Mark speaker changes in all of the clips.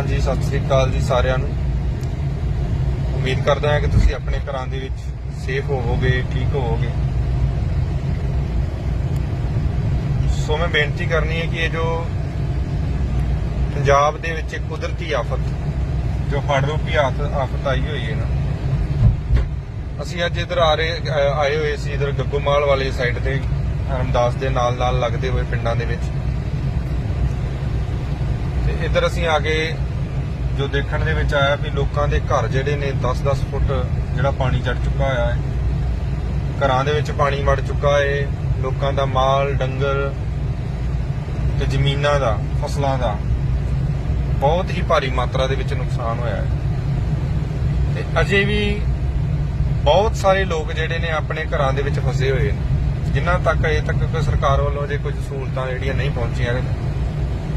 Speaker 1: ਹਾਂਜੀ, ਸਤਿ ਸ੍ਰੀ ਅਕਾਲ ਜੀ ਸਾਰਿਆਂ ਨੂੰ। ਉਮੀਦ ਕਰਦਾ ਹਾਂ ਕਿ ਤੁਸੀਂ ਆਪਣੇ ਘਰਾਂ ਦੇ ਵਿੱਚ ਸੇਫ ਹੋਵੋਗੇ, ਠੀਕ ਹੋਵੋਗੇ। ਸੋ ਮੈਂ ਬੇਨਤੀ ਕਰਨੀ ਹੈ ਕਿ ਇਹ ਜੋ ਪੰਜਾਬ ਦੇ ਵਿੱਚ ਇੱਕ ਕੁਦਰਤੀ ਆਫਤ, ਜੋ ਹੜ੍ਹ ਰੂਪੀ ਆਫਤ ਆਈ ਹੋਈ ਹੈ ਨਾ। ਅਸੀਂ ਅੱਜ ਇਧਰ ਆ ਰਹੇ ਆਏ ਹੋਏ ਸੀ ਇਧਰ ਗੱਗੋਮਾਲ ਵਾਲੇ ਸਾਈਡ ਤੇ ਰਮਦਾਸ ਦੇ ਨਾਲ ਨਾਲ ਲੱਗਦੇ ਹੋਏ ਪਿੰਡਾਂ ਦੇ ਵਿੱਚ। ਤੇ ਇਧਰ ਅਸੀਂ ਆ ਕੇ ਜੋ ਦੇਖਣ ਦੇ ਵਿੱਚ ਆਇਆ ਵੀ ਲੋਕਾਂ ਦੇ ਘਰ ਜਿਹੜੇ ਨੇ 10-10 ਫੁੱਟ ਜਿਹੜਾ ਪਾਣੀ ਚੜ ਚੁੱਕਾ ਹੋਇਆ ਹੈ। ਘਰਾਂ ਦੇ ਵਿੱਚ ਪਾਣੀ ਵੜ ਚੁੱਕਾ ਹੈ, ਲੋਕਾਂ ਦਾ ਮਾਲ, ਡੰਗਰ ਤੇ ਜ਼ਮੀਨਾਂ ਦਾ, ਫਸਲਾਂ ਦਾ ਬਹੁਤ ਹੀ ਭਾਰੀ ਮਾਤਰਾ ਦੇ ਵਿੱਚ ਨੁਕਸਾਨ ਹੋਇਆ ਹੈ। ਤੇ ਅਜੇ ਵੀ ਬਹੁਤ ਸਾਰੇ ਲੋਕ ਜਿਹੜੇ ਨੇ ਆਪਣੇ ਘਰਾਂ ਦੇ ਵਿੱਚ ਫਸੇ ਹੋਏ ਨੇ, ਜਿਨ੍ਹਾਂ ਤੱਕ ਅਜੇ ਤੱਕ ਕੋਈ ਸਰਕਾਰ ਵੱਲੋਂ ਜੇ ਕੁਝ ਸਹੂਲਤਾਂ ਜਿਹੜੀਆਂ ਨਹੀਂ ਪਹੁੰਚੀਆਂ ਨੇ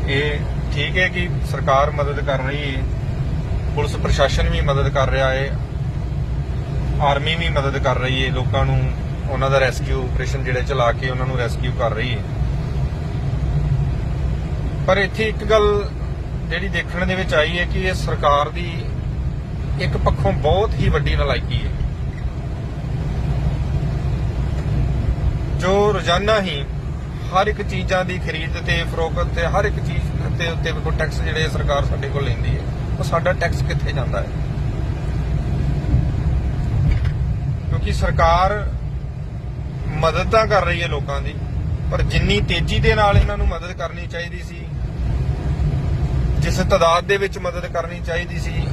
Speaker 1: ਇਹ ਠੀਕ ਹੈ ਕਿ ਸਰਕਾਰ ਮਦਦ ਕਰ ਰਹੀ ਹੈ, ਪੁਲਿਸ ਪ੍ਰਸ਼ਾਸਨ ਵੀ ਮਦਦ ਕਰ ਰਿਹਾ ਹੈ, ਆਰਮੀ ਵੀ ਮਦਦ ਕਰ ਰਹੀ ਹੈ, ਲੋਕਾਂ ਨੂੰ ਉਹਨਾਂ ਦਾ ਰੈਸਕਿਊ ਆਪਰੇਸ਼ਨ ਜਿਹੜੇ ਚਲਾ ਕੇ ਉਹਨਾਂ ਨੂੰ ਰੈਸਕਿਊ ਕਰ ਰਹੀ ਹੈ। ਪਰ ਇੱਥੇ ਇੱਕ ਗੱਲ ਜਿਹੜੀ ਦੇਖਣ ਦੇ ਵਿੱਚ ਆਈ ਹੈ ਕਿ ਇਹ ਸਰਕਾਰ ਦੀ ਇੱਕ ਪੱਖੋਂ ਬਹੁਤ ਹੀ ਵੱਡੀ ਨਲਾਇਕੀ ਹੈ। ਜੋ ਰੋਜ਼ਾਨਾ ਹੀ ਹਰ ਇੱਕ ਚੀਜ਼ਾਂ ਦੀ ਖਰੀਦ ਤੇ ਫਰੋਖਤ ਤੇ ਹਰ ਇੱਕ ਚੀਜ਼ ਦੇ ਉੱਤੇ ਕੋਈ ਟੈਕਸ ਜਿਹੜੇ ਸਰਕਾਰ ਸਾਡੇ ਕੋਲ ਲੈਂਦੀ ਹੈ, ਉਹ ਸਾਡਾ ਟੈਕਸ ਕਿੱਥੇ ਜਾਂਦਾ ਹੈ? ਕਿਉਂਕਿ ਸਰਕਾਰ ਮਦਦ ਤਾਂ ਕਰ ਰਹੀ ਹੈ ਲੋਕਾਂ ਦੀ, ਪਰ ਜਿੰਨੀ ਤੇਜ਼ੀ ਦੇ ਨਾਲ ਇਹਨਾਂ ਨੂੰ ਮਦਦ ਕਰਨੀ ਚਾਹੀਦੀ ਸੀ, ਜਿਸ ਤਦਾਦ ਦੇ ਵਿੱਚ ਮਦਦ ਕਰਨੀ ਚਾਹੀਦੀ ਸੀ,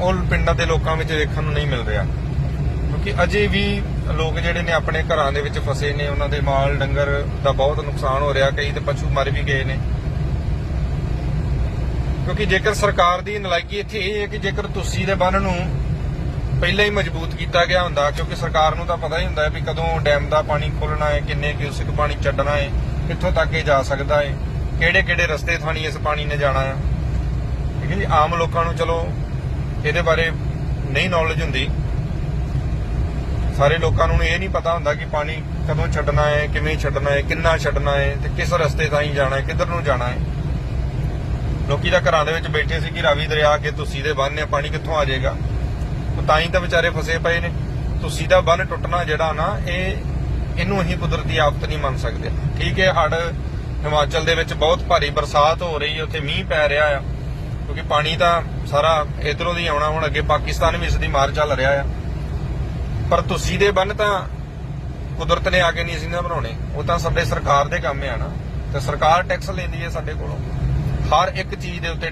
Speaker 1: ਉਹ ਪਿੰਡਾਂ ਦੇ ਲੋਕਾਂ ਵਿੱਚ ਵੇਖਣ ਨੂੰ ਨਹੀਂ ਮਿਲ ਰਿਹਾ। ਕਿਉਂਕਿ ਅਜੇ ਵੀ ਲੋਕ ਜਿਹੜੇ ਨੇ ਆਪਣੇ ਘਰਾਂ ਦੇ ਵਿੱਚ ਫਸੇ ਨੇ, ਉਹਨਾਂ ਦੇ ਮਾਲ ਡੰਗਰ ਦਾ ਬਹੁਤ ਨੁਕਸਾਨ ਹੋ ਰਿਹਾ, ਕਈ ਤੇ ਪਸ਼ੂ ਮਰ ਵੀ ਗਏ ਨੇ। ਕਿਉਂਕਿ ਜੇਕਰ ਸਰਕਾਰ ਦੀ ਨਲਾਇਕੀ ਇੱਥੇ ਇਹ ਹੈ ਕਿ ਜੇਕਰ ਤੁਸੀਂ ਦੇ ਬੰਨ ਨੂੰ ਪਹਿਲਾਂ ਹੀ ਮਜ਼ਬੂਤ ਕੀਤਾ ਗਿਆ ਹੁੰਦਾ, ਕਿਉਂਕਿ ਸਰਕਾਰ ਨੂੰ ਤਾਂ ਪਤਾ ਹੀ ਹੁੰਦਾ ਹੈ ਵੀ ਕਦੋਂ ਡੈਮ ਦਾ ਪਾਣੀ ਖੋਲਣਾ ਹੈ, ਕਿੰਨੇ ਕਿਊਸਿਕ ਪਾਣੀ ਛੱਡਣਾ ਹੈ, ਕਿੱਥੋਂ ਤੱਕ ਇਹ ਜਾ ਸਕਦਾ ਹੈ ਕਿਹੜੇ ਕਿਹੜੇ ਰਸਤੇ ਥਾਣੀ ਇਸ ਪਾਣੀ ਨੇ ਜਾਣਾ ਹੈ। ਠੀਕ ਹੈ ਜੀ, ਆਮ ਲੋਕਾਂ ਨੂੰ ਚਲੋ ਇਹਦੇ ਬਾਰੇ ਨਹੀਂ ਨੌਲੇਜ ਹੁੰਦੀ। ਸਾਰੇ ਲੋਕਾਂ ਨੂੰ ਇਹ ਨਹੀਂ ਪਤਾ ਹੁੰਦਾ ਕਿ ਪਾਣੀ ਕਦੋਂ ਛੱਡਣਾ ਹੈ, ਕਿਵੇਂ ਛੱਡਣਾ ਹੈ, ਕਿੰਨਾ ਛੱਡਣਾ ਹੈ ਤੇ ਕਿਸ ਰਸਤੇ ਥਾਈਂ ਜਾਣਾ ਹੈ, ਕਿੱਧਰ ਨੂੰ ਜਾਣਾ ਹੈ। ਲੋਕੀ ਤਾਂ ਘਰਾਂ ਦੇ ਵਿੱਚ ਬੈਠੇ ਸੀ ਕਿ ਰਾਵੀ ਦਰਿਆ ਕੇ ਤੁਸੀਂ ਦੇ ਬੰਨ੍ਹ ਨੇ ਪਾਣੀ ਕਿੱਥੋਂ ਆ ਜਾਏਗਾ? ਤਾਂ ਹੀ ਤਾਂ ਵਿਚਾਰੇ ਫਸੇ ਪਏ ਨੇ। ਤੁਸੀਂ ਦਾ ਬੰਨ ਟੁੱਟਣਾ ਜਿਹੜਾ ਨਾ, ਇਹ ਇਹਨੂੰ ਅਸੀਂ ਕੁਦਰਤੀ ਆਫਤ ਨਹੀਂ ਮੰਨ ਸਕਦੇ। ਠੀਕ ਹੈ ਹੜ ਹਿਮਾਚਲ ਦੇ ਵਿੱਚ ਬਹੁਤ ਭਾਰੀ ਬਰਸਾਤ ਹੋ ਰਹੀ ਹੈ, ਉੱਥੇ ਮੀਂਹ ਪੈ ਰਿਹਾ ਆ। ਕਿਉਂਕਿ ਪਾਣੀ ਤਾਂ ਸਾਰਾ ਇਧਰੋਂ ਦੀ ਆਉਣਾ, ਹੁਣ ਅੱਗੇ ਪਾਕਿਸਤਾਨ ਵੀ ਇਸ ਦੀ ਮਾਰ ਚੱਲ ਰਿਹਾ ਆ। ਪਰ ਤੁਸੀਂ ਦੇ ਬੰਨ ਤਾਂ ਕੁਦਰਤ ਨੇ ਆ ਕੇ ਨਹੀਂ ਸੀ ਨਾ ਬਣਾਉਣੇ। ਉਹ ਤਾਂ ਸਾਡੇ ਸਰਕਾਰ ਦੇ ਕੰਮ ਆ ਨਾ। ਤੇ ਸਰਕਾਰ ਟੈਕਸ ਲੈਂਦੀ ਹੈ ਸਾਡੇ ਕੋਲੋਂ। ਹਰ ਇੱਕ ਚੀਜ਼ ਦੇ ਉੱਤੇ